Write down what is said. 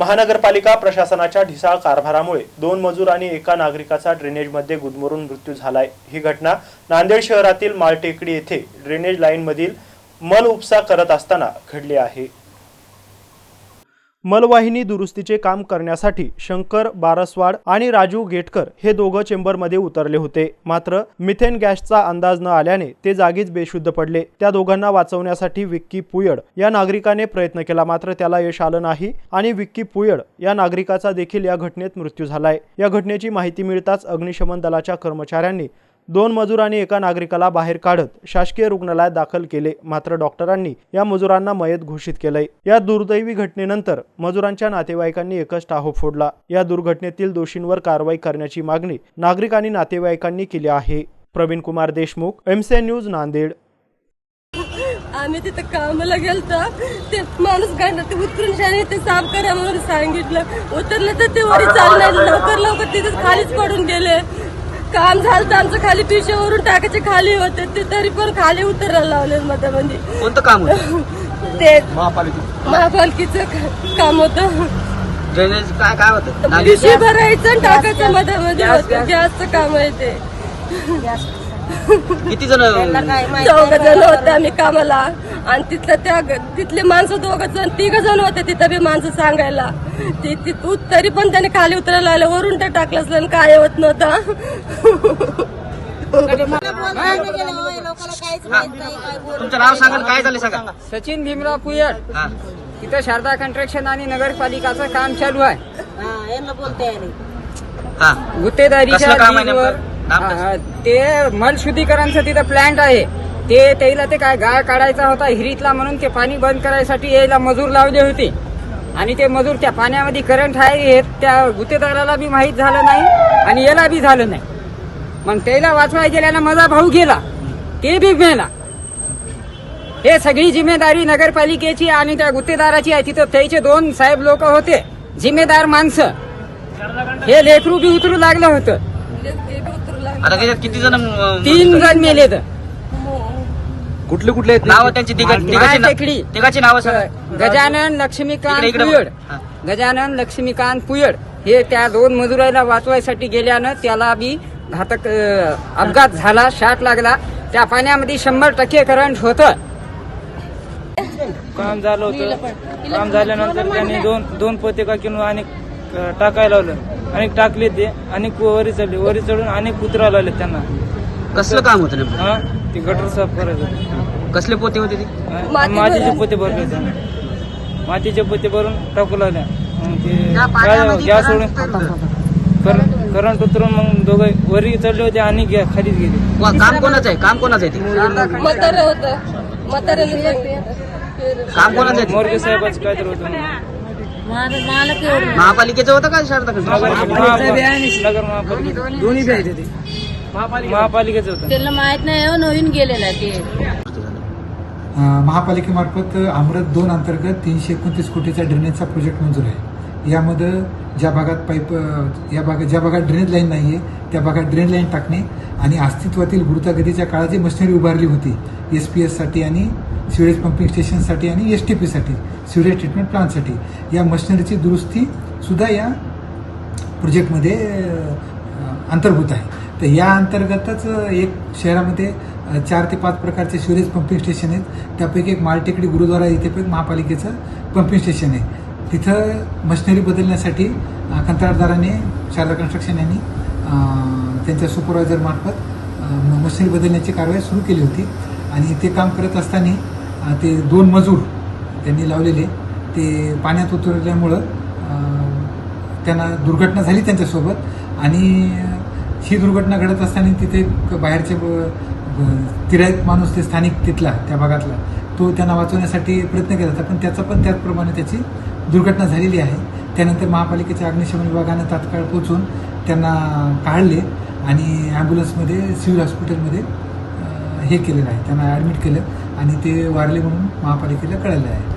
महानगरपालिका प्रशासनाच्या ढिसाळ कारभारामुळे दोन मजूर आणि एका नागरिकाचा ड्रेनेजमध्ये गुदमरून मृत्यू झालाय. ही घटना नांदेड शहरातील माळटेकडी येथे ड्रेनेज लाईनमधील मल उपसा करत असताना घडली आहे. मलवाहिनी दुरुस्तीचे काम करण्यासाठी शंकर बारसवाड आणि राजू गेटकर हे दोघं चेंबरमध्ये उतरले होते. मात्र मिथेन गॅसचा अंदाज न आल्याने ते जागीच बेशुद्ध पडले. त्या दोघांना वाचवण्यासाठी विक्की पुयड या नागरिकाने प्रयत्न केला मात्र त्याला यश आलं नाही आणि विक्की पुयड या नागरिकाचा देखील या घटनेत मृत्यू झालाय. या घटनेची माहिती मिळताच अग्निशमन दलाच्या कर्मचाऱ्यांनी दोन मजूर आणि एका नागरिकाला बाहेर काढत शासकीय रुग्णालयात दाखल केले. मात्र डॉक्टरांनी या मजुरांना मयत घोषित केलंय. या दुर्दैवी घटनेनंतर मजुरांच्या नातेवाईकांनी एकच टाहो फोडला. या दुर्घटनेतील दोषींवर कारवाई करण्याची मागणी नागरिक आणि नातेवाईकांनी केली आहे. Praveen Kumar Deshmukh MCN news Nanded. आम्ही तिथं कामाला गेलतो. ते माणूस गाडला ते उतरून शाने ते साफ करा म्हणून सांगितलं. उतरलं तर ते वरी चालणार लवकर लवकर तिथेच खालीच पडून गेले. काम झालं तर आमचं खाली पिशेवरून टाकायचे खाली होते. ते तरी पण खाली उतरायला लावले मधामध्ये कोणतं काम होतं? ते महापालिकेचं. क- काम होतं. ड्रेनेज काय काय होतं? नाली पिशवी भरायचं आणि टाकायचं मधामध्ये होतं. गॅसचं काम आहे ते. किती जण चौघ जण होते आम्ही कामाला. आणि तिथलं त्या तिथले माणसं दोघ जण तिघ जण होते तिथं बी माणसं सांगायला. ती तरी पण त्याने खाली उतरायला आलं वरून ते टाकलं असलं काय होत नव्हतं. तुमचं नाव सांगा काय झालं सांगा. सचिन भीमराव पुयड हा. इथं शारदा कंस्ट्रक्शन आणि नगरपालिकाचं काम चालू आहे. हा गुत्तेदारीच्या कसलं ते मलशुद्धीकरणचं तिथं प्लांट आहे. ते त्याला ते काय गाळ काढायचा होता हिरीतला म्हणून ते पाणी बंद करायसाठी यायला मजूर लावले होते. आणि ते मजूर त्या पाण्यामध्ये करंट आहे हे त्या गुत्तेदाराला बी माहीत झालं नाही आणि याला बी झालं नाही. मग त्याला वाचवाय गेल्यानं माझा भाऊ गेला. ते बी मेला. हे सगळी जिम्मेदारी नगरपालिकेची आणि त्या गुत्तेदाराची आहे. तिथं त्याचे दोन साहेब लोक होते. जिम्मेदार माणसं. हे लेकरू बी उतरू लागलं होतं. आता त्याच्यात किती जण अं, तीन जण मेले तर. कुठले कुठले आहेत? नावं त्यांची तिघा- तिघाची ना- टेकडी. तिघाची नावं सांगा. गजानन लक्ष्मीकांत इकडे- पुयड. गजानन लक्ष्मीकांत पुयड. हे त्या दोन मजुराला वाचवायसाठी गेल्यानं त्याला बी घातक अं, अपघात झाला शाट लागला. त्या पाण्यामध्ये शंभर टक्के करंट होतं. काम झालं होतं. काम झाल्यानंतर त्यांनी दोन दोन पोते किंवा आणि टाकायला लावलं. आणि टाकले ते आणि वरी चढले वरी चढून आणि कुत्रा लावले त्यांना. कसलं काम होतं नेमकं? हा? ते गटर साफ करायचं. कसले पोते होते ते? हा, माती मातीचे भरून. पोते भरले त्यांना मातीचे पोते भरून टाकू लागल्या मग ते गॅस सोडून करंट करंट उतरून मग दोघं वरी चढले होते आणि गे- खालीच गेले. वा, काम कोणाचं आहे? काम कोणाचं आहे ते? म्हातारं होतं. म्हाताऱ्याने काम कोणाचं आहे ते? मोरगे साहेबाचं काय तर होतं. महापालिकेचं होतं का शारदा दोन्ही ते महापालिकेचं. होतं. त्याला माहीत नाही हो नवीन गेलेला आहे ते. महापालिकेमार्फत अमृत दोन अंतर्गत तीनशे एकोणतीस कोटीचा ड्रेनेजचा प्रोजेक्ट मंजूर आहे. यामध्ये ज्या भागात पाईप या भागात ज्या भागात ड्रेनेज लाईन नाही आहे त्या भागात ड्रेन लाईन टाकणे आणि अस्तित्वातील गुरुतागतीच्या काळात जी मशिनरी उभारली होती एस पी एससाठी आणि सिवेज पंपिंग स्टेशनसाठी आणि एस टी पीसाठी सिवेज ट्रीटमेंट प्लांटसाठी या मशिनरीची दुरुस्ती सुद्धा या प्रोजेक्टमध्ये अंतर्भूत आहे. तर या अंतर्गतच एक शहरामध्ये चार ते पाच प्रकारचे सिवेज पंपिंग स्टेशन आहेत. त्यापैकी एक माळटेकडी गुरुद्वारा इथे पण महापालिकेचं पंपिंग स्टेशन आहे. तिथं मशिनरी बदलण्यासाठी कंत्राटदाराने शारदा कन्स्ट्रक्शन यांनी त्यांच्या सुपरवायझरमार्फत मशिनरी बदलण्याची कारवाई सुरू केली होती. आणि ते काम करत असताना ते दोन मजूर त्यांनी लावलेले ते पाण्यात उतरल्यामुळं त्यांना दुर्घटना झाली त्यांच्यासोबत आणि ही दुर्घटना घडत असताना तिथे बाहेरचे तिरायत माणूस ते स्थानिक तिथला त्या भागातला तो त्यांना वाचवण्यासाठी प्रयत्न केला होता. पण त्याचा पण त्याचप्रमाणे त्याची दुर्घटना झालेली आहे. त्यानंतर महापालिकेच्या अग्निशमन विभागानं तात्काळ पोचून त्यांना काढले आणि ॲम्ब्युलन्समध्ये सिव्हिल हॉस्पिटलमध्ये हे केलेलं आहे. त्यांना ॲडमिट केलं. आणि ते वारले म्हणून महापालिकेला कळलं आहे.